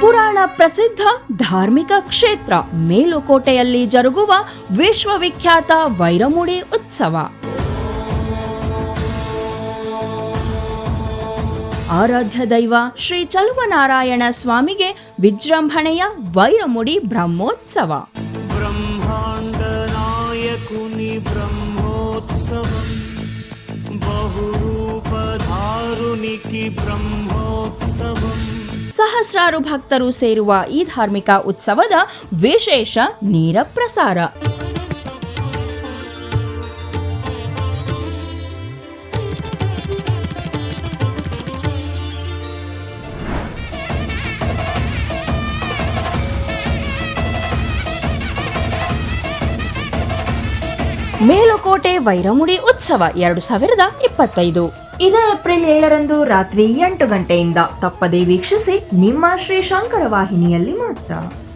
ಪುರಾಣ ಪ್ರಸಿದ್ಧ ಧಾರ್ಮಿಕ ಕ್ಷೇತ್ರ ಮೇಲುಕೋಟೆಯಲ್ಲಿ ಜರುಗುವ ವಿಶ್ವವಿಖ್ಯಾತ ವೈರಮುಡಿ ಉತ್ಸವ. ಆರಾಧ್ಯ ದೈವ ಶ್ರೀ ಚಲುವನಾರಾಯಣ ಸ್ವಾಮಿಗೆ ವಿಜೃಂಭಣೆಯ ವೈರಮುಡಿ ಬ್ರಹ್ಮೋತ್ಸವ. ಬ್ರಹ್ಮಾಂಡ ನಾಯಕುನಿ ಬ್ರಹ್ಮೋತ್ಸವ. ಸಹಸ್ರಾರು ಭಕ್ತರು ಸೇರುವ ಈ ಧಾರ್ಮಿಕ ಉತ್ಸವದ ವಿಶೇಷ ನೇರ ಪ್ರಸಾರ ಮೇಲುಕೋಟೆ ವೈರಮುಡಿ ಉತ್ಸವ ಎರಡು ಸಾವಿರದ ಇಪ್ಪತ್ತೈದು. ಇದೇ ಏಪ್ರಿಲ್ ಏಳರಂದು ರಾತ್ರಿ ಎಂಟು ಗಂಟೆಯಿಂದ ತಪ್ಪದೇ ವೀಕ್ಷಿಸಿ ನಿಮ್ಮ ಶ್ರೀ ಶಂಕರ ವಾಹಿನಿಯಲ್ಲಿ ಮಾತ್ರ.